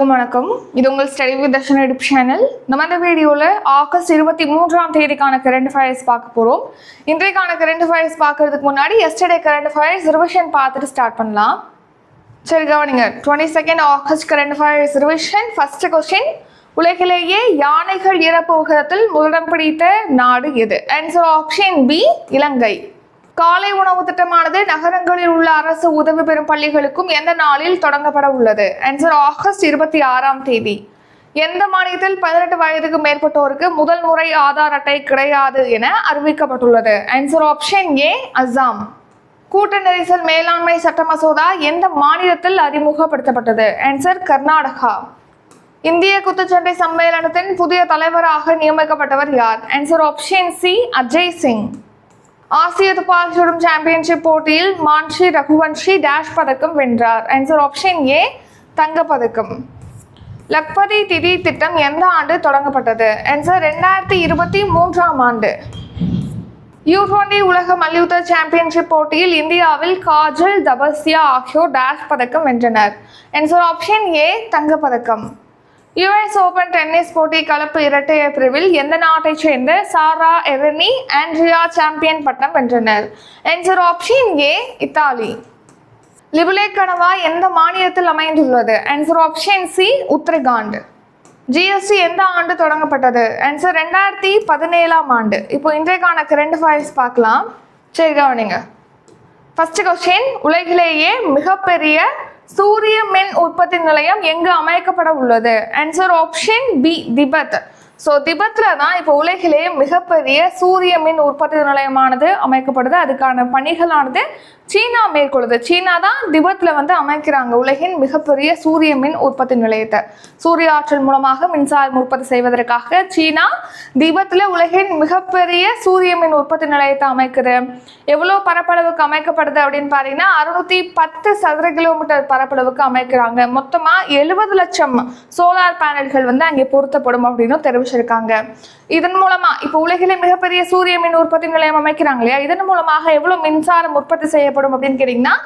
அனைவருக்கும் வணக்கம். இது உங்கள் study with Darshan edu channel நம்ம இந்த வீடியோவில் ஆகஸ்ட் இருபத்தி மூன்றாம் தேதிக்கான கரண்ட் ஃபயர்ஸ் பார்க்க போகிறோம் இன்றைக்கான கரண்ட் ஃபயர்ஸ் பார்க்கறதுக்கு முன்னாடி எஸ்டர்டே கரண்ட் ஃபயர்ஸ் ரிவிஷன் பார்த்துட்டு ஸ்டார்ட் பண்ணலாம். சரி கவனிங்க. Twenty second August current affairs revision first question உலகிலேயே யானைகள் இறப்பு விகிதத்தில் முதலிடம் பிடித்த நாடு எது? Answer option B Ilangai. காலை உணவு திட்டமானது நகரங்களில் உள்ள அரசு உதவி பெறும் பள்ளிகளுக்கும் எந்த நாளில் தொடங்கப்பட உள்ளது? ஆன்சர் ஆகஸ்ட் இருபத்தி ஆறாம் தேதி. எந்த மாநிலத்தில் பதினெட்டு வயதுக்கு மேற்பட்டோருக்கு முதல் முறை ஆதார் அட்டை கிடையாது என அறிவிக்கப்பட்டுள்ளது. ஆன்சர் ஆப்ஷன் ஏ அஸ்ஸாம் கூட்ட நெரிசல் மேலாண்மை சட்ட மசோதா எந்த மாநிலத்தில் அறிமுகப்படுத்தப்பட்டது? ஆன்சர் கர்நாடகா. இந்திய குத்துச்சண்டை சம்மேளனத்தின் புதிய தலைவராக நியமிக்கப்பட்டவர் யார்? Answer option C Ajay Singh. ஆசிய துப்பாக்கி சுடும் சாம்பியன்ஷிப் போட்டியில் மான்ஷி ரகுவன்ஷி டேஷ் பதக்கம் வென்றார். ஆன்சர் ஆப்ஷன் ஏ தங்கப்பதக்கம் லக்பதி திதி திட்டம் எந்த ஆண்டு தொடங்கப்பட்டது? ஆன்சர் ரெண்டாயிரத்தி இருபத்தி மூன்றாம் ஆண்டு. யூ டுவெண்டி உலக மல்யுத்த சாம்பியன்ஷிப் போட்டியில் இந்தியாவில் காஜல் தபஸ்யா ஆகியோர் டேஷ் பதக்கம் வென்றனர். ஆன்சர் ஆப்ஷன் ஏ தங்கப்பதக்கம் யுஎஸ் ஓபன் டென்னிஸ் போட்டி கலப்பு இரட்டையர் பிரிவில் எந்த நாட்டைச் சேர்ந்த சாரா எரனி ஆண்ட்ரியா சாம்பியன் பட்டம் வென்றனர். Answer option A Italy. லிபுலே கனவா எந்த மாநிலத்தில் அமைந்துள்ளது? Answer option C Uttarakhand. GST எந்த ஆண்டு தொடங்கப்பட்டது? ஆன்சர் ரெண்டாயிரத்தி பதினேழாம் ஆண்டு. இப்போ இன்றைக்கான கரண்ட் ஃபைல்ஸ் பார்க்கலாம். சரி கவனிங்க. ஃபஸ்ட்டு கொஸ்டின் உலகிலேயே மிகப்பெரிய சூரிய மின் உற்பத்தி நிலையம் எங்கு அமைக்கப்பட உள்ளது? Answer option B Tibet. So திபத்தில் தான் இப்போ உலகிலேயே மிகப்பெரிய சூரிய மின் உற்பத்தி நிலையமானது அமைக்கப்படுது. அதுக்கான பணிகளானது சீனா மேற்கொள்ளுது. சீனா தான் திபத்தில் வந்து அமைக்கிறாங்க. உலகின் மிகப்பெரிய சூரிய மின் உற்பத்தி நிலையத்தை. சூரிய ஆற்றல் மூலமாக மின்சாரம் உற்பத்தி செய்வதற்காக சீனா திபத்தில் உலகின் மிகப்பெரிய சூரிய மின் உற்பத்தி நிலையத்தை அமைக்குது. எவ்வளோ பரப்பளவுக்கு அமைக்கப்படுது அப்படின்னு பார்த்தீங்கன்னா அறுநூத்தி பத்து சதுர கிலோமீட்டர் பரப்பளவுக்கு அமைக்கிறாங்க. மொத்தமாக எழுபது லட்சம் சோலார் பேனல்கள் வந்து அங்கே பொருத்தப்படும் அப்படின்னு தெரிவிச்சிருக்காங்க. இதன் மூலமா இப்போ உலகிலே மிகப்பெரிய சூரிய மின் உற்பத்தி நிலையம் அமைக்கிறாங்க இல்லையா? இதன் மூலமாக எவ்வளோ மின்சாரம் உற்பத்தி செய்யப்படும்? அப்படின்னு கேட்டிங்கன்னா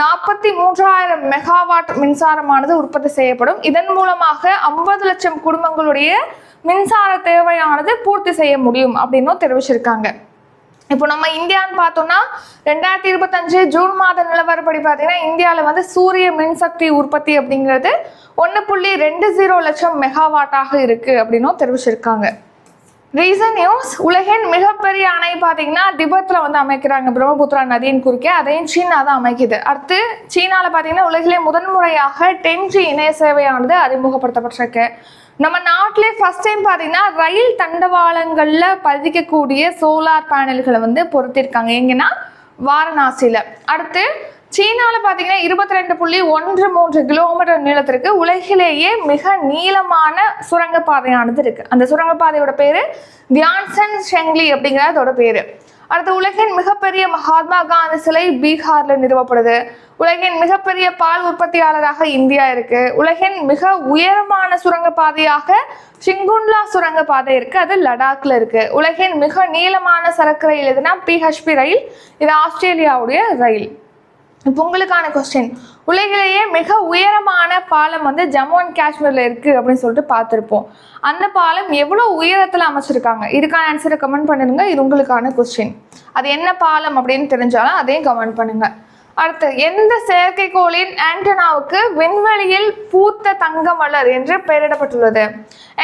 நாற்பத்தி மூன்றாயிரம் மெகாவாட் மின்சாரமானது உற்பத்தி செய்யப்படும். இதன் மூலமாக ஐம்பது லட்சம் குடும்பங்களுடைய மின்சார தேவையானது பூர்த்தி செய்ய முடியும் அப்படின்னும் தெரிவிச்சிருக்காங்க. இப்போ நம்ம இந்தியான்னு பார்த்தோம்னா ரெண்டாயிரத்தி இருபத்தஞ்சு ஜூன் மாத நிலவரப்படி பார்த்தீங்கன்னா இந்தியாவில் வந்து சூரிய மின்சக்தி உற்பத்தி அப்படிங்கிறது ஒன்று புள்ளி ரெண்டு ஜீரோ லட்சம் மெகாவாட்டாக இருக்கு அப்படின்னும் தெரிவிச்சிருக்காங்க. ரீசன் நியூஸ் உலகின் மிகப்பெரிய அணை பார்த்தீங்கன்னா திபத்தில் வந்து அமைக்கிறாங்க. பிரம்மபுத்திரா நதியின் குறுக்கே அதையும் சீனா தான் அமைக்குது. அடுத்து சீனாவில் பார்த்தீங்கன்னா உலகிலே முதன்முறையாக டென் ஜி இணைய சேவையானது அறிமுகப்படுத்தப்பட்டிருக்கு. நம்ம நாட்டிலே ஃபர்ஸ்ட் டைம் பார்த்தீங்கன்னா ரயில் தண்டவாளங்களில் பதிக்கக்கூடிய சோலார் பேனல்களை வந்து பொருத்திருக்காங்க. எங்கன்னா வாரணாசியில் அடுத்து சீனாவில் பார்த்தீங்கன்னா இருபத்தி ரெண்டு புள்ளி ஒன்று மூன்று கிலோமீட்டர் நீளத்திற்கு உலகிலேயே மிக நீளமான சுரங்கப்பாதையானது இருக்கு. அந்த சுரங்கப்பாதையோட பேரு தியான்சன் ஷெங்லி அப்படிங்கிறது அதோட பேரு. அடுத்து உலகின் மிகப்பெரிய மகாத்மா காந்தி சிலை பீகார்ல நிறுவப்படுது. உலகின் மிகப்பெரிய பால் உற்பத்தியாளராக இந்தியா இருக்கு. உலகின் மிக உயரமான சுரங்கப்பாதையாக சிங்குன்லா சுரங்கப்பாதை இருக்கு. அது லடாக்ல இருக்கு. உலகின் மிக நீளமான சரக்கு ரயில் எதுனா பிஹெச்பி ரயில் இது ஆஸ்திரேலியாவுடைய ரயில். இப்போ உங்களுக்கான கொஸ்டின் உலகிலேயே மிக உயரமான பாலம் வந்து ஜம்மு அண்ட் காஷ்மீரில் இருக்குது அப்படின்னு சொல்லிட்டு பார்த்துருப்போம். அந்த பாலம் எவ்வளோ உயரத்தில் அமைச்சிருக்காங்க? இதுக்கான ஆன்சரை கமெண்ட் பண்ணிடுங்க இது உங்களுக்கான கொஸ்டின் அது என்ன பாலம் அப்படின்னு தெரிஞ்சாலும் அதையும் கமெண்ட் பண்ணுங்கள் அடுத்து எந்த செயற்கைக்கோளின் ஆண்டனாவுக்கு விண்வெளியில் பூத்த தங்க மலர் என்று பெயரிடப்பட்டுள்ளது?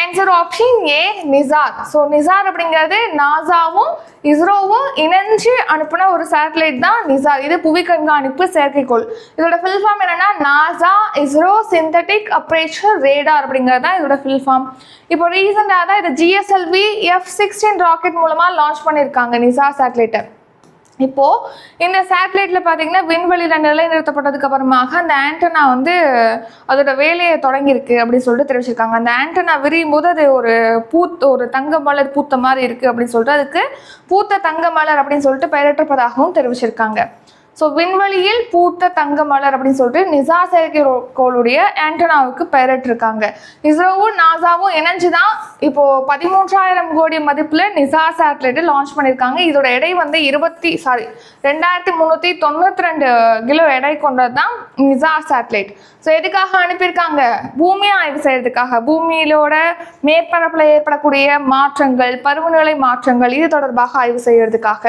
Answer option A NISAR so NISAR அப்படிங்கிறது நாசாவும் இஸ்ரோவும் இணைஞ்சு அனுப்பின ஒரு சேட்டலைட் தான் நிசார் இது புவி கண்காணிப்பு செயற்கைக்கோள். இதோட ஃபில் ஃபார்ம் என்னன்னா NASA ISRO synthetic aperture radar அப்படிங்கிறது தான் இதோட ஃபில் ஃபார்ம் இப்போ ரீசெண்டாக தான் இது ஜிஎஸ்எல்வி எஃப் சிக்ஸ்டீன் ராக்கெட் மூலமாக லான்ச் பண்ணியிருக்காங்க நிசா சேட்டலைட்டை இப்போ இந்த சேட்டலைட்ல பாத்தீங்கன்னா விண்வெளியில நிலைநிறுத்தப்பட்டதுக்கு அப்புறமாக அந்த ஆண்டனா வந்து அதோட வேலையை தொடங்கியிருக்கு அப்படின்னு சொல்லிட்டு தெரிவிச்சிருக்காங்க. அந்த ஆண்டனா விரியும் போது அது ஒரு பூத் ஒரு தங்க மலர் பூத்த மாதிரி இருக்கு அப்படின்னு சொல்லிட்டு அதுக்கு பூத்த தங்க மலர் அப்படின்னு சொல்லிட்டு பெயரிட்டிருப்பதாகவும் தெரிவிச்சிருக்காங்க. ஸோ விண்வெளியில் பூத்த தங்க மலர் அப்படின்னு சொல்லிட்டு நிசா செயற்கைக்கோளுடைய ஆண்டனாவுக்கு பெயரிட்டிருக்காங்க. இஸ்ரோவும் நாசாவும் இணைஞ்சு தான் இப்போ பதிமூன்றாயிரம் கோடி மதிப்பில் நிசா சேட்டலைட்டை லான்ச் பண்ணியிருக்காங்க. இதோட எடை வந்து இருபத்தி சாரி ரெண்டாயிரத்தி முந்நூற்றி தொண்ணூற்றி ரெண்டு கிலோ எடை கொண்டது தான் நிசா சேட்டலைட் ஸோ எதுக்காக அனுப்பியிருக்காங்க? பூமி ஆய்வு செய்யறதுக்காக. பூமியிலோட மேற்பரப்பில் ஏற்படக்கூடிய மாற்றங்கள் பருவநிலை மாற்றங்கள் இது தொடர்பாக ஆய்வு செய்யறதுக்காக.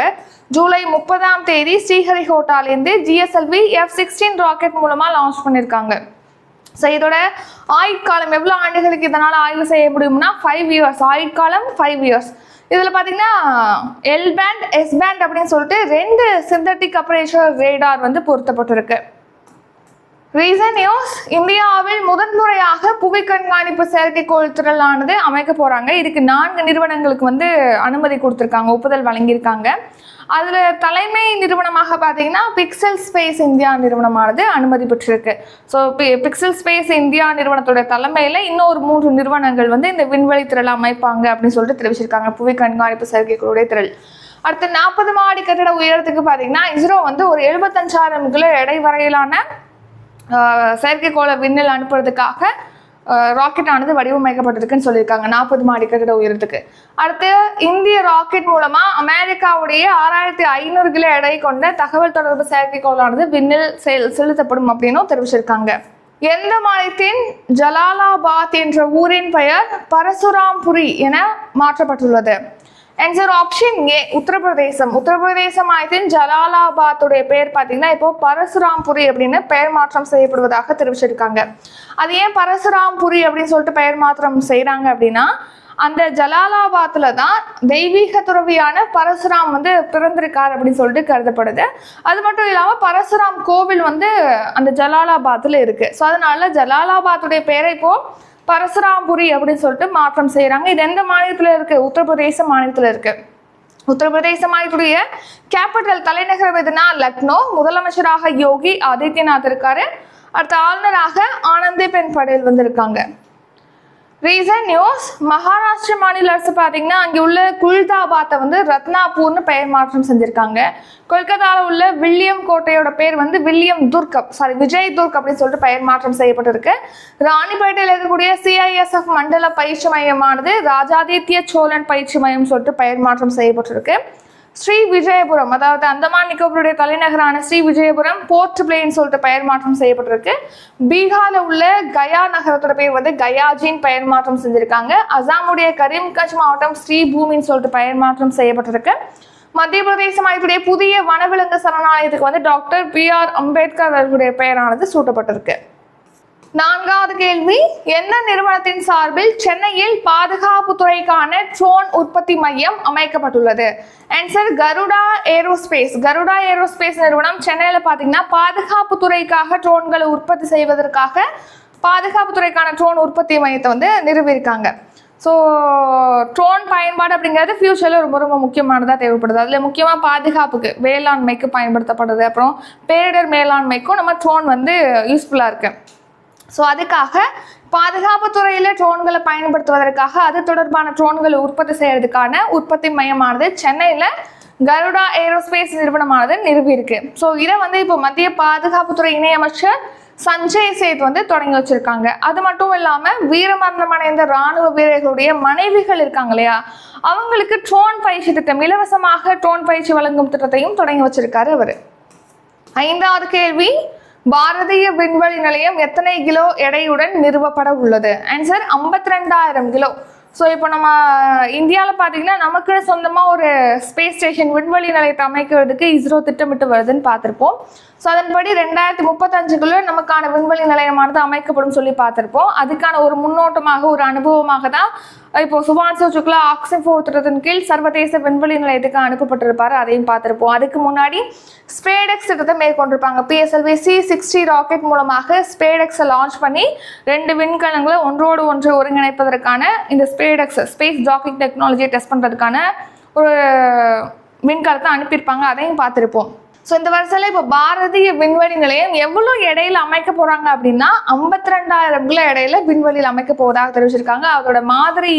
ஜூலை முப்பதாம் தேதி ஸ்ரீஹரிகோட்டாலேருந்து ஜிஎஸ்எல்வி எஃப் சிக்ஸ்டீன் ராக்கெட் மூலமாக லான்ச் பண்ணியிருக்காங்க ஸோ இதோட ஆயுட்காலம் எவ்வளோ ஆண்டுகளுக்கு இதனால் ஆய்வு செய்ய முடியும்னா ஃபைவ் இயர்ஸ் ஆயுட்காலம் ஃபைவ் இயர்ஸ் இதில் பார்த்தீங்கன்னா எல் பேண்ட் எஸ் பேண்ட் அப்படின்னு சொல்லிட்டு ரெண்டு சிந்தட்டிக் அப்ரேஷர் ரேடார் வந்து பொருத்தப்பட்டிருக்கு. ரீசன் நியூஸ் இந்தியாவில் முதன்முறையாக புவி கண்காணிப்பு செயற்கைக்கோள் திரளானது அமைக்க போறாங்க. இதுக்கு நான்கு நிறுவனங்களுக்கு வந்து அனுமதி கொடுத்துருக்காங்க ஒப்புதல் வழங்கியிருக்காங்க. அதில் தலைமை நிறுவனமாக பார்த்தீங்கன்னா பிக்சல் ஸ்பேஸ் இந்தியா நிறுவனமானது அனுமதி பெற்றிருக்கு. ஸோ பிக்சல் ஸ்பேஸ் இந்தியா நிறுவனத்தோட தலைமையில் இன்னொரு மூன்று நிறுவனங்கள் வந்து இந்த விண்வெளி திரள் அமைப்பாங்க அப்படின்னு சொல்லிட்டு தெரிவிச்சிருக்காங்க. புவி கண்காணிப்பு செயற்கைக்கோளுடைய திரள் அடுத்து நாற்பது மாடி கட்டிட உயரத்துக்கு பார்த்தீங்கன்னா இஸ்ரோ வந்து ஒரு எழுபத்தஞ்சாயிரம் கிலோ எடை வரையிலான செயற்கைக்கோளை விண்ணில் அனுப்புறதுக்காக ராக்கெட் ஆனது வடிவமைக்கப்பட்டிருக்குன்னு சொல்லியிருக்காங்க. நாற்பது மாடி கட்டிட உயரத்துக்கு. அடுத்து இந்திய ராக்கெட் மூலமா அமெரிக்காவுடைய ஆறாயிரத்தி ஐநூறு கிலோ எடை கொண்ட தகவல் தொடர்பு செயற்கைக்கோளானது விண்ணில் செல் செலுத்தப்படும் அப்படின்னும் தெரிவிச்சிருக்காங்க. எந்த மாநிலத்தின் ஜலாலாபாத் என்ற ஊரின் பெயர் பரசுராம்புரி என மாற்றப்பட்டுள்ளது? Answer option A Uttar Pradesh Uttar Pradesh. ஆயத்தின் ஜலாலாபாத்துடைய பெயர் பார்த்தீங்கன்னா இப்போ பரசுராம்புரி அப்படின்னு பெயர் மாற்றம் செய்யப்படுவதாக தெரிவிச்சிருக்காங்க. அது ஏன் பரசுராம்புரி அப்படின்னு சொல்லிட்டு பெயர் மாற்றம் செய்கிறாங்க அப்படின்னா அந்த ஜலாலாபாத்தில் தான் தெய்வீக துறவியான பரசுராம் வந்து பிறந்திருக்கார் அப்படின்னு சொல்லிட்டு கருதப்படுது. அது மட்டும் இல்லாமல் பரசுராம் கோவில் வந்து அந்த ஜலாலாபாத்தில் இருக்குது ஸோ அதனால ஜலாலாபாத்துடைய பெயரை இப்போது பரசுராம்புரி அப்படின்னு சொல்லிட்டு மாற்றம் செய்கிறாங்க இது எந்த மாநிலத்தில் இருக்குது உத்தரப்பிரதேச மாநிலத்தில் இருக்குது உத்தரப்பிரதேச மாநிலத்துடைய கேபிட்டல் தலைநகரம் எதுனா லக்னோ. முதலமைச்சராக யோகி ஆதித்யநாத் இருக்காரு. அடுத்த ஆளுநராக ஆனந்திபென் படேல் வந்திருக்காங்க. ரீசன் நியூஸ் மகாராஷ்டிர மாநில அரசு பார்த்தீங்கன்னா அங்கே உள்ள குல்தாபாத்தை வந்து ரத்னாபூர்னு பெயர் மாற்றம் செஞ்சுருக்காங்க. கொல்கத்தாவில் உள்ள வில்லியம் கோட்டையோட பேர் வந்து வில்லியம் துர்க் சாரி விஜய் துர்க் அப்படின்னு சொல்லிட்டு பெயர் மாற்றம் செய்யப்பட்டிருக்கு. ராணிப்பேட்டையில் இருக்கக்கூடிய சிஐஎஸ்எஃப் மண்டல பயிற்சி மையமானது ராஜாதித்ய சோழன் பயிற்சி மையம் சொல்லிட்டு பெயர் மாற்றம் செய்யப்பட்டிருக்கு. ஸ்ரீ விஜயபுரம் அதாவது அந்தமான் நிக்கோபருடைய தலைநகரான ஸ்ரீ விஜயபுரம் போர்ட் பிளேன்னு சொல்லிட்டு பெயர் மாற்றம் செய்யப்பட்டிருக்கு. பீகார்ல உள்ள கயா நகரத்தோட பேர் வந்து கயாஜின் பெயர் மாற்றம் செஞ்சிருக்காங்க. அசாமுடைய கரீம்கஞ்ச் மாவட்டம் ஸ்ரீ பூமின்னு சொல்லிட்டு பெயர் மாற்றம் செய்யப்பட்டிருக்கு. மத்திய பிரதேச மாநிலத்துடைய புதிய வனவிலங்கு சரணாலயத்துக்கு வந்து டாக்டர் பி ஆர் அம்பேத்கர் அவர்களுடைய பெயரானது சூட்டப்பட்டிருக்கு. நான்காவது கேள்வி எந்த நிறுவனத்தின் சார்பில் சென்னையில் பாதுகாப்பு துறைக்கான ட்ரோன் உற்பத்தி மையம் அமைக்கப்பட்டுள்ளது? Answer Garuda aerospace Garuda aerospace நிறுவனம் சென்னையில் பார்த்தீங்கன்னா பாதுகாப்பு துறைக்காக ட்ரோன்களை உற்பத்தி செய்வதற்காக பாதுகாப்பு துறைக்கான ட்ரோன் உற்பத்தி மையத்தை வந்து நிறுவியிருக்காங்க. ஸோ ட்ரோன் பயன்பாடு அப்படிங்கிறது ஃப்யூச்சரில் ரொம்ப ரொம்ப முக்கியமானதாக தேவைப்படுது. அதில் முக்கியமாக பாதுகாப்புக்கு வேளாண்மைக்கு பயன்படுத்தப்படுது. அப்புறம் பேரிடர் மேலாண்மைக்கும் நம்ம ட்ரோன் வந்து யூஸ்ஃபுல்லாக இருக்குது ஸோ அதுக்காக பாதுகாப்பு துறையில் ட்ரோன்களை பயன்படுத்துவதற்காக அது தொடர்பான ட்ரோன்களை உற்பத்தி செய்யறதுக்கான உற்பத்தி மையமானது சென்னையில் கருடா ஏரோஸ்பேஸ் நிறுவனமானது நிறுவியிருக்கு ஸோ இதை வந்து இப்போ மத்திய பாதுகாப்புத்துறை இணையமைச்சர் சஞ்சய் சேத் வந்து தொடங்கி வச்சிருக்காங்க. அது மட்டும் இல்லாமல் வீரமரணம் அடைந்த ராணுவ வீரர்களுடைய மனைவிகள் இருக்காங்க இல்லையா? அவங்களுக்கு ட்ரோன் பயிற்சி திட்டம் இலவசமாக ட்ரோன் பயிற்சி வழங்கும் திட்டத்தையும் தொடங்கி வச்சிருக்காரு அவர். ஐந்தாவது கேள்வி பாரதிய விண்வெளி நிலையம் எத்தனை கிலோ எடையுடன் நிறுவப்பட உள்ளது? ஆன்சர் ஐம்பத்தி ரெண்டாயிரம் கிலோ. ஸோ இப்போ நம்ம இந்தியாவில் பார்த்தீங்கன்னா நமக்கு சொந்தமாக ஒரு ஸ்பேஸ் ஸ்டேஷன் விண்வெளி நிலையத்தை அமைக்கிறதுக்கு இஸ்ரோ திட்டமிட்டு வருதுன்னு பார்த்துருப்போம். ஸோ அதன்படி ரெண்டாயிரத்தி முப்பத்தஞ்சுக்குள்ள நமக்கான விண்வெளி நிலையமானது அமைக்கப்படும் சொல்லி பார்த்துருப்போம். அதுக்கான ஒரு முன்னோட்டமாக ஒரு அனுபவமாக தான் இப்போ சுபான்சு சுக்லா ஆக்சிஜன் திட்டத்தின் கீழ் சர்வதேச விண்வெளி நிலையத்துக்கு அனுப்பப்பட்டிருப்பார். அதையும் பார்த்துருப்போம். அதுக்கு முன்னாடி ஸ்பேடெக்ஸ் திட்டத்தை மேற்கொண்டிருப்பாங்க. பிஎஸ்எல்வி சி சிக்ஸ்டி ராக்கெட் மூலமாக ஸ்பேடெக்ஸை லான்ச் பண்ணி ரெண்டு விண்கலங்களை ஒன்றோடு ஒன்று ஒருங்கிணைப்பதற்கான இந்த ஸ்பேடெக்ஸ் ஸ்பேஸ் ஜாக்கிங் டெக்னாலஜியை டெஸ்ட் பண்ணுறதுக்கான ஒரு விண்கலத்தை அனுப்பியிருப்பாங்க. அதையும் பார்த்துருப்போம். ஸோ இந்த வரிசையில் இப்போ பாரதிய விண்வெளி நிலையம் எவ்வளோ இடையில அமைக்க போகிறாங்க அப்படின்னா ஐம்பத்தி ரெண்டாயிரம் கிலோ இடையில விண்வெளியில் அமைக்க போவதாக தெரிவிச்சிருக்காங்க. அதோட மாதிரி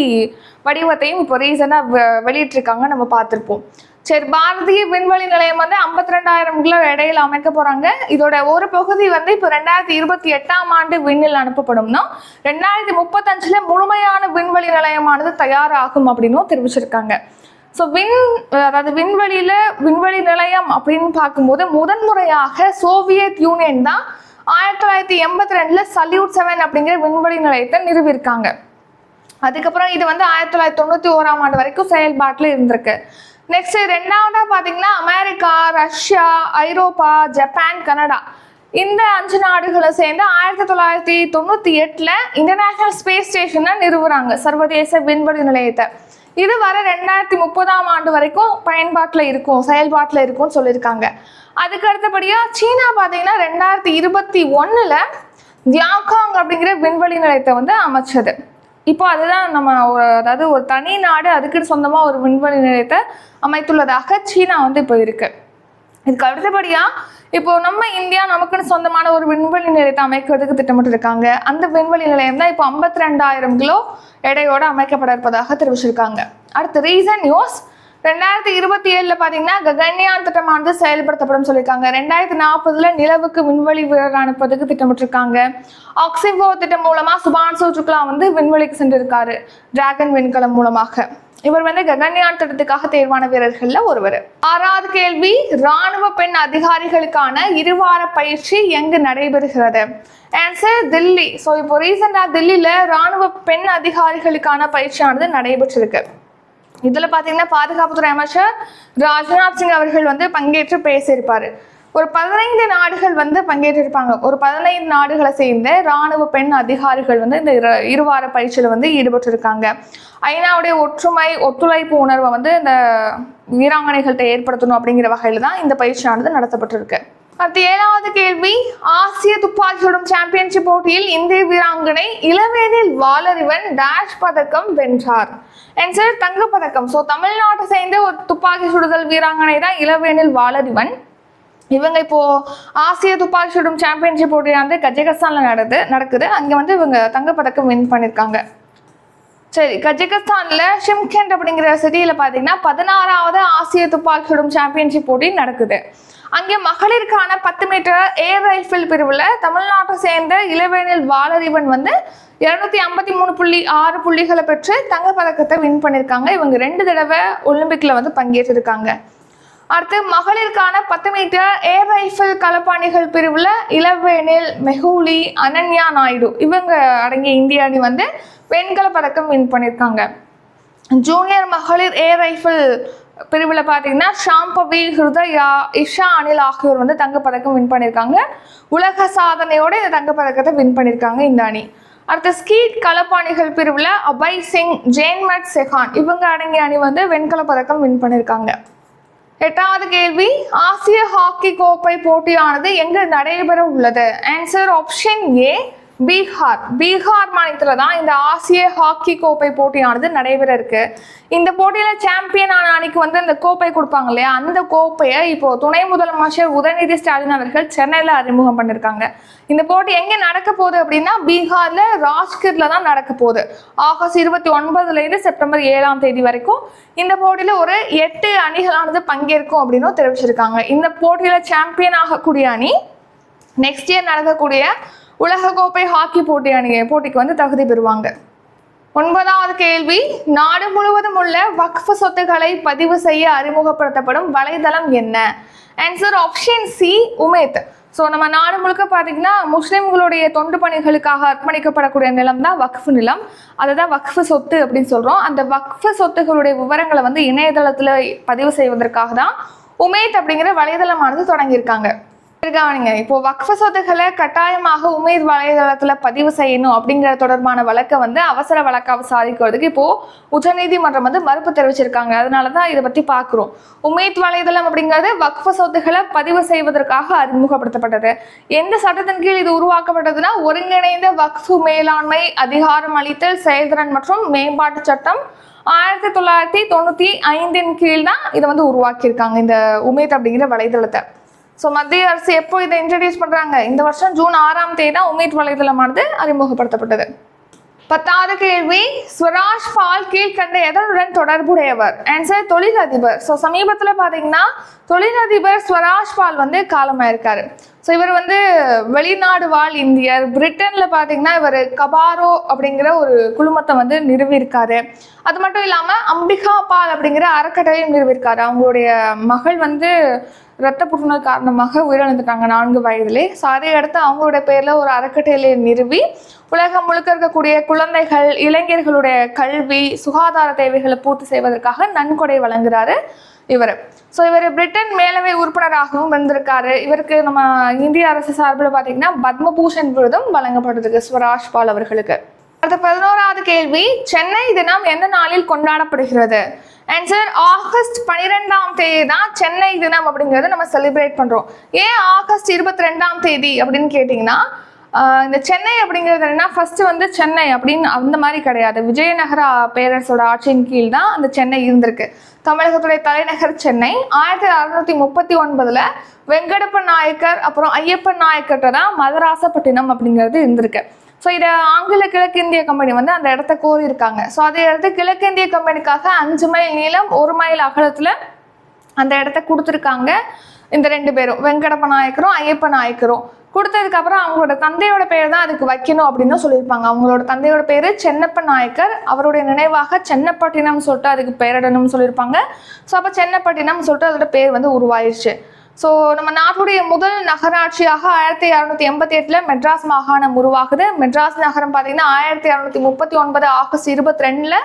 வடிவத்தையும் இப்போ ரீசனாக வெளியிட்டிருக்காங்க. நம்ம பார்த்துருப்போம். சரி பாரதிய விண்வெளி நிலையம் வந்து ஐம்பத்தி ரெண்டாயிரம் கிலோ இடையில அமைக்க போறாங்க. இதோட ஒரு பகுதி வந்து இப்போ ரெண்டாயிரத்தி இருபத்தி எட்டாம் ஆண்டு விண்ணில் அனுப்பப்படும்னா ரெண்டாயிரத்தி முப்பத்தஞ்சுல முழுமையான விண்வெளி நிலையமானது தயாராகும் அப்படின்னும் தெரிவிச்சிருக்காங்க. ஸோ விண் அதாவது விண்வெளியில விண்வெளி நிலையம் அப்படின்னு பார்க்கும்போது முதன்முறையாக சோவியத் யூனியன் தான் ஆயிரத்தி தொள்ளாயிரத்தி எண்பத்தி ரெண்டுல சல்யூட் செவன் அப்படிங்கிற விண்வெளி நிலையத்தை நிறுவியிருக்காங்க. அதுக்கப்புறம் இது வந்து ஆயிரத்தி தொள்ளாயிரத்தி தொண்ணூற்றி ஓராம் ஆண்டு வரைக்கும் செயல்பாட்டில் இருந்திருக்கு. நெக்ஸ்ட் ரெண்டாவதாக பார்த்தீங்கன்னா அமெரிக்கா ரஷ்யா ஐரோப்பா ஜப்பான் கனடா. இந்த அஞ்சு நாடுகளை சேர்ந்து ஆயிரத்தி தொள்ளாயிரத்தி தொண்ணூற்றி எட்டில் இன்டர்நேஷ்னல் ஸ்பேஸ் ஸ்டேஷனை நிறுவுறாங்க. சர்வதேச விண்வெளி நிலையத்தை. இது வர ரெண்டாயிரத்தி முப்பதாம் ஆண்டு வரைக்கும் பயன்பாட்டில் இருக்கும் செயல்பாட்டில் இருக்கும்னு சொல்லியிருக்காங்க. அதுக்கு அடுத்தபடியாக சீனா பார்த்தீங்கன்னா ரெண்டாயிரத்தி இருபத்தி ஒன்றில் தியாகாங் அப்படிங்கிற விண்வெளி நிலையத்தை வந்து அமைச்சது. இப்போ அதுதான் நம்ம ஒரு அதாவது ஒரு தனி நாடு அதுக்குன்னு சொந்தமாக ஒரு விண்வெளி நிலையத்தை அமைத்துள்ளதாக சீனா வந்து இப்போ இருக்குது இதுக்கு அடுத்தபடியாக இப்போ நம்ம இந்தியா நமக்குன்னு சொந்தமான ஒரு விண்வெளி நிலையத்தை அமைக்கிறதுக்கு திட்டமிட்டு இருக்காங்க அந்த விண்வெளி நிலையம் தான் இப்போ ஐம்பத்தி ரெண்டாயிரம் கிலோ எடையோடு அமைக்கப்பட இருப்பதாக தெரிவிச்சிருக்காங்க. அடுத்து ரீசன் நியூஸ் ரெண்டாயிரத்தி இருபத்தி ஏழுல பாத்தீங்கன்னா ககன்யான் திட்டமானது செயல்படுத்தப்படும் சொல்லியிருக்காங்க. ரெண்டாயிரத்தி நாற்பதுல நிலவுக்கு விண்வெளி வீரர் அனுப்புறதுக்கு திட்டமிட்டிருக்காங்க. ஆக்சிபோ திட்டம் மூலமா சுபான்சு சுக்லா வந்து விண்வெளிக்கு சென்றிருக்காரு. டிராகன் விண்கலம் மூலமாக. இவர் வந்து ககன்யான் திட்டத்துக்காக தேர்வான வீரர்கள்ல ஒருவர். ஆறாவது கேள்வி ராணுவ பெண் அதிகாரிகளுக்கான இருவார பயிற்சி எங்கு நடைபெறுகிறது? ஆன்சர் தில்லி. ஸோ இப்போ ரீசெண்டாக தில்லியில் ராணுவ பெண் அதிகாரிகளுக்கான பயிற்சியானது நடைபெற்றிருக்கு. இதுல பாத்தீங்கன்னா பாதுகாப்புத்துறை அமைச்சர் ராஜ்நாத் சிங் அவர்கள் வந்து பங்கேற்று பேசியிருப்பாரு. ஒரு பதினைந்து நாடுகள் வந்து பங்கேற்றிருப்பாங்க. ஒரு பதினைந்து நாடுகளை சேர்ந்த ராணுவ பெண் அதிகாரிகள் வந்து இந்த இரு- இருவார பயிற்சியில் வந்து ஈடுபட்டிருக்காங்க. ஐநாவுடைய ஒற்றுமை ஒத்துழைப்பு உணர்வை வந்து இந்த வீராங்கனைகள்கிட்ட ஏற்படுத்தணும் அப்படிங்கிற வகையில் தான் இந்த பயிற்சியானது நடத்தப்பட்டிருக்கு. அடுத்து ஏழாவது கேள்வி ஆசிய துப்பாக்கி சுடும் சாம்பியன்ஷிப் போட்டியில் இந்திய வீராங்கனை இளவேனில் வாலறிவன் டேஷ் பதக்கம் வென்றார். என்சர் தங்க பதக்கம். ஸோ தமிழ்நாட்டை சேர்ந்த ஒரு துப்பாக்கி சுடுதல் வீராங்கனை தான் இளவேனில் வாலறிவன். இவங்க இப்போ ஆசிய துப்பாக்கி சுடும் சாம்பியன்ஷிப் வந்து கஜகஸ்தான்ல நடது நடக்குது. அங்க வந்து இவங்க தங்கப்பதக்கம் வின் பண்ணியிருக்காங்க சரி கஜகஸ்தான்ல ஷிம்கெண்ட் அப்படிங்கிற சிட்டியில பாத்தீங்கன்னா பதினாறாவது ஆசிய துப்பாக்கி சுடும் சாம்பியன்ஷிப் போட்டி நடக்குது. அங்கே மகளிருக்கான பத்து மீட்டர் ஏர் ரைஃபிள் பிரிவில் தமிழ்நாட்டை சேர்ந்த இளவேனில் வாலறிவன் வந்து இருநூத்தி ஐம்பத்தி மூணு புள்ளி ஆறு புள்ளிகளை பெற்று தங்கப்பதக்கத்தை வின் பண்ணியிருக்காங்க இவங்க ரெண்டு தடவை ஒலிம்பிக்ல வந்து பங்கேற்றிருக்காங்க. அடுத்து மகளிருக்கான பத்து மீட்டர் ஏர் ரைஃபிள் களப்பாணிகள் பிரிவில் இளவேனில் மெஹூலி அனன்யா நாயுடு. இவங்க அடங்கிய இந்திய அணி வந்து வெண்கல பதக்கம் வின் பண்ணியிருக்காங்க ஜூனியர் மகளிர் ஏர் ரைஃபிள் பிரிவில் பார்த்தீங்கன்னா ஷாம்பவி ஹிருதயா இஷா அனில் ஆகியோர் வந்து தங்கப்பதக்கம் வின் பண்ணியிருக்காங்க உலக சாதனையோட இந்த தங்கப்பதக்கத்தை வின் பண்ணியிருக்காங்க இந்த அணி. அடுத்து ஸ்கீட் களப்பாணிகள் பிரிவில் அபய் சிங் ஜெயின்மட் செஹான். இவங்க அடங்கிய அணி வந்து வெண்கல பதக்கம் வின் பண்ணியிருக்காங்க எட்டாவது கேள்வி. ஆசிய ஹாக்கி கோப்பை போட்டியானது எங்கு நடைபெற உள்ளது answer option A Bihar. Bihar மாநிலத்தில் தான் இந்த ஆசிய ஹாக்கி கோப்பை போட்டியானது நடைபெற இருக்கு. இந்த போட்டியில் சாம்பியன் ஆன அணிக்கு வந்து இந்த கோப்பை கொடுப்பாங்க இல்லையா? அந்த கோப்பையை இப்போ துணை முதலமைச்சர் உதயநிதி ஸ்டாலின் அவர்கள் சென்னையில் அறிமுகம் பண்ணியிருக்காங்க இந்த போட்டி எங்கே நடக்க போகுது அப்படின்னா பீகாரில் ராஜ்கிர்ல தான் நடக்க போகுது. ஆகஸ்ட் இருபத்தி ஒன்பதுலேருந்து செப்டம்பர் ஏழாம் தேதி வரைக்கும் இந்த போட்டியில் ஒரு எட்டு அணிகளானது பங்கேற்கும் அப்படின்னு தெரிவிச்சிருக்காங்க. இந்த போட்டியில் சாம்பியன் ஆகக்கூடிய அணி நெக்ஸ்ட் இயர் நடக்கக்கூடிய உலகக்கோப்பை ஹாக்கி போட்டி அணி போட்டிக்கு வந்து தகுதி பெறுவாங்க. ஒன்பதாவது கேள்வி நாடு முழுவதும் உள்ள வக்ஃப் சொத்துக்களை பதிவு செய்ய அறிமுகப்படுத்தப்படும் வலைதளம் என்ன? Answer option C Umeed. So நம்ம நாடு முழுக்க பார்த்தீங்கன்னா முஸ்லீம்களுடைய தொண்டு பணிகளுக்காக அர்ப்பணிக்கப்படக்கூடிய நிலம் தான் வக்ஃப் நிலம். அதை தான் வக்ஃப் சொத்து அப்படின்னு சொல்கிறோம் அந்த வக்ஃப் சொத்துகளுடைய விவரங்களை வந்து இணையதளத்தில் பதிவு செய்வதற்காக தான் உமேத் அப்படிங்கிற வலைதளமானது தொடங்கியிருக்காங்க. கவனிங்க. இப்போ வக்ஃப சொத்துக்களை கட்டாயமாக உமேத் வலைதளத்துல பதிவு செய்யணும் அப்படிங்கிற தொடர்பான வழக்கை வந்து அவசர வழக்காக சாதிக்கிறதுக்கு இப்போ உச்சநீதிமன்றம் வந்து மறுப்பு தெரிவிச்சிருக்காங்க. அதனால தான் இதை பத்தி பார்க்குறோம் உமேத் வலைதளம் அப்படிங்கிறது வக்ஃப சொத்துக்களை பதிவு செய்வதற்காக அறிமுகப்படுத்தப்பட்டது. எந்த சட்டத்தின் கீழ் இது உருவாக்கப்பட்டதுன்னா ஒருங்கிணைந்த வக்ஃபு மேலாண்மை அதிகாரம் அளித்தல் செயல்திறன் மற்றும் மேம்பாட்டு சட்டம் ஆயிரத்தி தொள்ளாயிரத்தி தொண்ணூத்தி ஐந்தின் கீழ் தான் இதை வந்து உருவாக்கியிருக்காங்க இந்த உமேத் அப்படிங்கிற வலைதளத்தை. ஸோ மத்திய அரசு எப்போ இதை இன்ட்ரடியூஸ் பண்ணுறாங்க இந்த வருஷம் ஜூன் ஆறாம் தேதி தான் உமீட் வலைதளமானது அறிமுகப்படுத்தப்பட்டது. பத்தாவது கேள்வி ஸ்வராஜ் பால் கீழ்கண்ட எதனுடன் தொடர்புடையவர்? ஆன்சர் தொழிலதிபர். ஸோ சமீபத்தில் பார்த்தீங்கன்னா தொழிலதிபர் ஸ்வராஜ் பால் வந்து காலமாயிருக்காரு. ஸோ இவர் வந்து வெளிநாடு வாழ் இந்தியர். பிரிட்டனில் பார்த்தீங்கன்னா இவர் கபாரோ அப்படிங்கிற ஒரு குழுமத்தை வந்து நிறுவியிருக்காரு. அது மட்டும் இல்லாமல் அம்பிகா பால் அப்படிங்கிற அறக்கட்டளையும் நிறுவியிருக்காரு. அவங்களுடைய மகள் வந்து இரத்த புற்றுநோய் காரணமாக உயிரிழந்துட்டாங்க நான்கு வயதிலே. ஸோ அதை அடுத்து அவங்களோட பேரில் ஒரு அறக்கட்டளையை நிறுவி உலகம் முழுக்க இருக்கக்கூடிய குழந்தைகள் இளைஞர்களுடைய கல்வி சுகாதார தேவைகளை பூர்த்தி செய்வதற்காக நன்கொடை வழங்குறாரு இவர். ஸோ இவர் பிரிட்டன் மேலவை உறுப்பினராகவும் இருந்திருக்காரு. இவருக்கு நம்ம இந்திய அரசு சார்பில் பார்த்தீங்கன்னா பத்மபூஷன் விருதும் வழங்கப்படுது ஸ்வராஜ் பால் அவர்களுக்கு. அடுத்த பதினோராவது கேள்வி சென்னை தினம் எந்த நாளில் கொண்டாடப்படுகிறது? ஆன்சர் ஆகஸ்ட் பன்னிரெண்டாம் தேதி தான் சென்னை தினம் அப்படிங்கிறத நம்ம செலிப்ரேட் பண்ணுறோம் ஏன் ஆகஸ்ட் இருபத்தி ரெண்டாம் தேதி அப்படின்னு கேட்டிங்கன்னா இந்த சென்னை அப்படிங்கிறது என்னன்னா ஃபர்ஸ்ட் வந்து சென்னை அப்படின்னு அந்த மாதிரி கிடையாது. விஜயநகர பேரரசோட ஆட்சியின் கீழ் தான் அந்த சென்னை இருந்திருக்கு. தமிழகத்துடைய தலைநகர் சென்னை ஆயிரத்தி அறுநூத்தி முப்பத்தி ஒன்பதுல வெங்கடப்ப நாயக்கர் அப்புறம் ஐயப்பன் நாயக்கர்கிட்ட தான் மதராசப்பட்டினம் அப்படிங்கிறது இருந்திருக்கு. ஸோ இதை ஆங்கில கிழக்கிந்திய கம்பெனி வந்து அந்த இடத்த கோரி இருக்காங்க ஸோ அதை எடுத்து கிழக்கிந்திய கம்பெனிக்காக அஞ்சு மைல் நீளம் ஒரு மைல் அகலத்தில் அந்த இடத்த கொடுத்துருக்காங்க இந்த ரெண்டு பேரும். வெங்கடப்ப நாயக்கரும் ஐயப்ப நாயக்கரும். கொடுத்ததுக்கப்புறம் அவங்களோட தந்தையோட பேர் தான் அதுக்கு வைக்கணும் அப்படின்னு சொல்லியிருப்பாங்க. அவங்களோட தந்தையோட பேர் சென்னப்ப நாயக்கர். அவருடைய நினைவாக சென்னப்பட்டினம் சொல்லிட்டு அதுக்கு பெயரிடணும்னு சொல்லியிருப்பாங்க. ஸோ அப்போ சென்னப்பட்டினம் சொல்லிட்டு அதோட பேர் வந்து உருவாயிருச்சு. ஸோ நம்ம நாட்டுடைய முதல் நகராட்சியாக ஆயிரத்தி இரநூத்தி எண்பத்தி எட்டில் மெட்ராஸ் மாகாணம் உருவாகுது. மெட்ராஸ் நகரம் பார்த்தீங்கன்னா ஆயிரத்தி இரநூத்தி முப்பத்தி ஒன்பது ஆகஸ்ட் இருபத்தி ரெண்டில்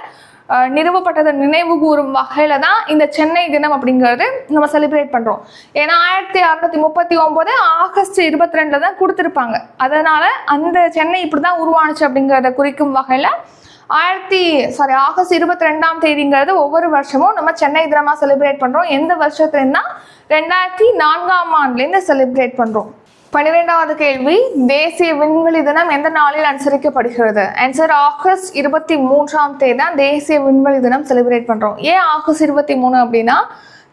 நிறுவப்பட்டதை நினைவு கூறும் வகையில தான் இந்த சென்னை தினம் அப்படிங்கிறது நம்ம செலிப்ரேட் பண்றோம். ஏன்னா ஆயிரத்தி அறுநூத்தி முப்பத்தி ஒன்பது ஆகஸ்ட் இருபத்தி ரெண்டுல தான் கொடுத்துருப்பாங்க. அதனால அந்த சென்னை இப்படி தான் உருவானுச்சு அப்படிங்கிறத குறிக்கும் வகையில ஆயிரத்தி சாரி ஆகஸ்ட் இருபத்தி ரெண்டாம் தேதிங்கிறது ஒவ்வொரு வருஷமும் நம்ம சென்னை தினமா செலிப்ரேட் பண்றோம். எந்த வருஷத்துலன்னா ரெண்டாயிரத்தி நான்காம் ஆண்டுலேருந்து செலிப்ரேட் பண்றோம். பன்னிரெண்டாவது கேள்வி தேசிய விண்வெளி தினம் எந்த நாளில் அனுசரிக்கப்படுகிறது? ஆன்சர் ஆகஸ்ட் இருபத்தி மூன்றாம் தேதி தான் தேசிய விண்வெளி தினம் செலிப்ரேட் பண்றோம். ஏன் ஆகஸ்ட் இருபத்தி மூணு அப்படின்னா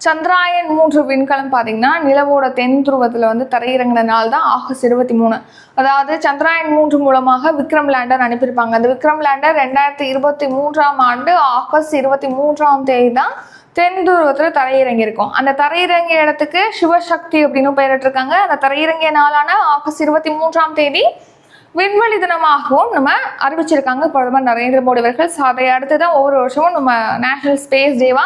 சந்திராயன் மூன்று விண்கலம் பார்த்தீங்கன்னா நிலவோட தென் துருவத்தில் வந்து தரையிறங்கின நாள் தான் ஆகஸ்ட் இருபத்தி மூணு. அதாவது சந்திராயன் மூன்று மூலமாக விக்ரம் லேண்டர் அனுப்பியிருப்பாங்க. அந்த விக்ரம் லேண்டர் ரெண்டாயிரத்தி இருபத்தி மூன்றாம் ஆண்டு ஆகஸ்ட் இருபத்தி மூன்றாம் தேதி தான் தென் துருவத்தில் தரையிறங்கியிருக்கும். அந்த தரையிறங்கிய இடத்துக்கு சிவசக்தி அப்படின்னு பெயரிட்டிருக்காங்க அந்த தரையிறங்கிய நாளான ஆகஸ்ட் இருபத்தி மூன்றாம் தேதி விண்வெளி தினமாகவும் நம்ம அறிவிச்சிருக்காங்க. பிரதமர் நரேந்திர மோடி அவர்கள். ஸோ அதை அடுத்து தான் ஒவ்வொரு வருஷமும் நம்ம நேஷனல் ஸ்பேஸ் டேவா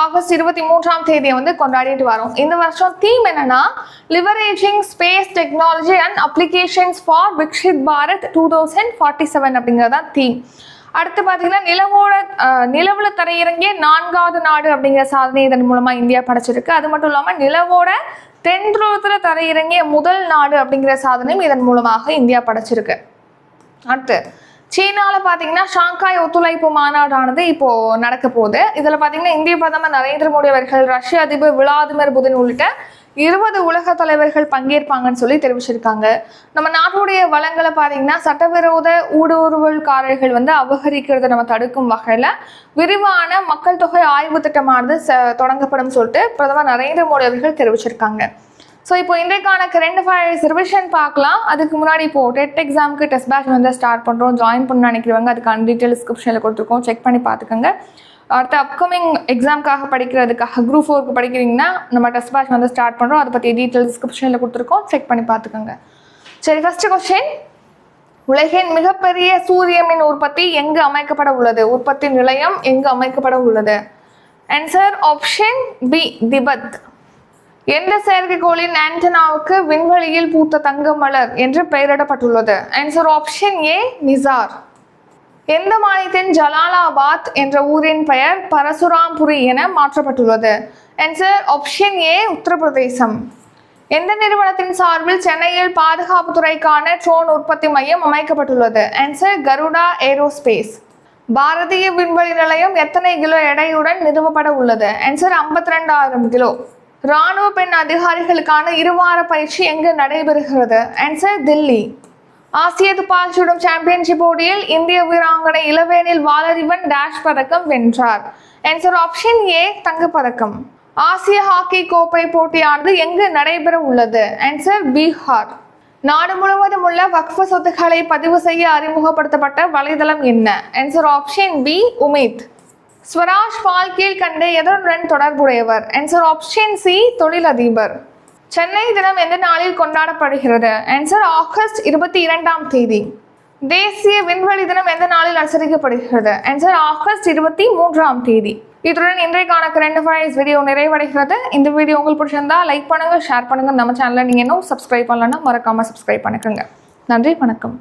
ஆகஸ்ட் இருபத்தி மூன்றாம் தேதியை வந்து கொண்டாடிட்டு வரோம். இந்த வருஷம் தீம் என்னன்னா leveraging space technology and applications for Viksit Bharat two thousand forty seven அப்படிங்கிறது தான் தீம் அடுத்து பார்த்தீங்கன்னா நிலவோட நிலவில் நிலவுல தரையிறங்கிய நான்காவது நாடு அப்படிங்கிற சாதனை இதன் மூலமாக இந்தியா படைச்சிருக்கு. அது மட்டும் இல்லாமல் நிலவோட தென் துருவத்துல தரையிறங்கிய முதல் நாடு அப்படிங்கிற சாதனையும் இதன் மூலமாக இந்தியா படைச்சிருக்கு. அடுத்து சீனாவில் பார்த்தீங்கன்னா ஷாங்காய் ஒத்துழைப்பு மாநாடானது இப்போ நடக்க போகுது. இதில் பார்த்தீங்கன்னா இந்திய பிரதமர் நரேந்திர மோடி அவர்கள் ரஷ்ய அதிபர் விளாதிமிர் புதின் உள்ளிட்ட இருபது உலக தலைவர்கள் பங்கேற்பாங்கன்னு சொல்லி தெரிவிச்சிருக்காங்க. நம்ம நாட்டுடைய வளங்களை பார்த்தீங்கன்னா சட்டவிரோத ஊடுருவல்காரர்கள் வந்து அபகரிக்கிறத நம்ம தடுக்கும் வகையில் விரிவான மக்கள் தொகை ஆய்வு திட்டமானது ச- தொடங்கப்படும் சொல்லிட்டு பிரதமர் நரேந்திர மோடி அவர்கள் தெரிவிச்சிருக்காங்க. ஸோ இப்போ இன்றைக்கான கரண்ட் அஃபேர்ஸ் ரிவிஷன் பார்க்கலாம். அதுக்கு முன்னாடி இப்போ டெட் எக்ஸாமுக்கு டெஸ்ட் பேட்ச் வந்து ஸ்டார்ட் பண்ணுறோம் ஜாயின் பண்ண நினைக்கிறவங்க அதுக்கான டீட்டெயில் டிஸ்கிரிப்ஷனில் கொடுத்துருக்கோம். செக் பண்ணி பார்த்துக்கோங்க. அடுத்த அப்கமிங் எக்ஸாம்க்காக படிக்கிறதுக்காக குரூப் ஃபோருக்கு படிக்கிறீங்கன்னா நம்ம டெஸ்ட் பேட்ச் வந்து ஸ்டார்ட் பண்ணுறோம் அதை பற்றி டீட்டெயில் டிஸ்கிரிப்ஷனில் கொடுத்துருக்கோம். செக் பண்ணி பார்த்துக்கோங்க. சரி ஃபஸ்ட்டு கொஸ்டின் உலகின் மிகப்பெரிய சூரியமின் உற்பத்தி எங்கு அமைக்கப்பட உள்ளது? உற்பத்தி நிலையம் எங்கு அமைக்கப்பட உள்ளது? Answer option B Tibet. எந்த செயற்கைக்கோளின் ஆண்டனாவுக்கு விண்வெளியில் பூத்த தங்க மலர் என்று பெயரிடப்பட்டுள்ளது? Answer option A NISAR. எந்த மாநிலத்தின் ஜலாலாபாத் என்ற ஊரின் பெயர் பரசுராம்புரி என மாற்றப்பட்டுள்ளது. ஆன்சர் ஆப்ஷன் ஏ உத்தரப்பிரதேசம். எந்த நிறுவனத்தின் சார்பில் சென்னையில் பாதுகாப்பு துறைக்கான ட்ரோன் உற்பத்தி மையம் அமைக்கப்பட்டுள்ளது? Answer Garuda aerospace. பாரதிய விண்வெளி நிலையம் எத்தனை கிலோ எடையுடன் நிறுவப்பட உள்ளது? ஆன்சர் ஐம்பத்தி ரெண்டாயிரம் கிலோ. ராணுவ பெண் அதிகாரிகளுக்கான இருவார பயிற்சி எங்கு நடைபெறுகிறது? ஆன்சர் தில்லி. ஆசிய துப்பாக்கி சுடும் சாம்பியன்ஷிப் போட்டியில் இந்திய வீராங்கனை இளவேனில் வாலறிவன் டேஷ் பதக்கம் வென்றார். ஆன்சர் ஆப்ஷன் ஏ தங்கப்பதக்கம் ஆசிய ஹாக்கி கோப்பை போட்டியானது எங்கு நடைபெற உள்ளது? ஆன்சர் பீகார். நாடு முழுவதும் உள்ள வக்ஃப சொத்துக்களை பதிவு செய்ய அறிமுகப்படுத்தப்பட்ட வலைதளம் என்ன? Answer option B Umeed. Swaraj Paul கீழ்கண்டு எதனுடன் தொடர்புடையவர். ஆன்சர் ஆப்ஷன் சி தொழிலதிபர். சென்னை தினம் எந்த நாளில் கொண்டாடப்படுகிறது? ஆன்சர் ஆகஸ்ட் இருபத்தி இரண்டாம் தேதி. தேசிய விண்வெளி தினம் எந்த நாளில் அனுசரிக்கப்படுகிறது? ஆன்சர் ஆகஸ்ட் இருபத்தி மூன்றாம் தேதி. இத்துடன் இன்றைக்கான கரண்ட் அஃபேர்ஸ் வீடியோ நிறைவடைகிறது. இந்த வீடியோ உங்களுக்கு பிடிச்சிருந்தா லைக் பண்ணுங்க ஷேர் பண்ணுங்க. நம்ம சேனலை நீங்க இன்னும் சப்ஸ்கிரைப் பண்ணலன்னா மறக்காம சப்ஸ்கிரைப் பண்ணிக்கோங்க. நன்றி வணக்கம்.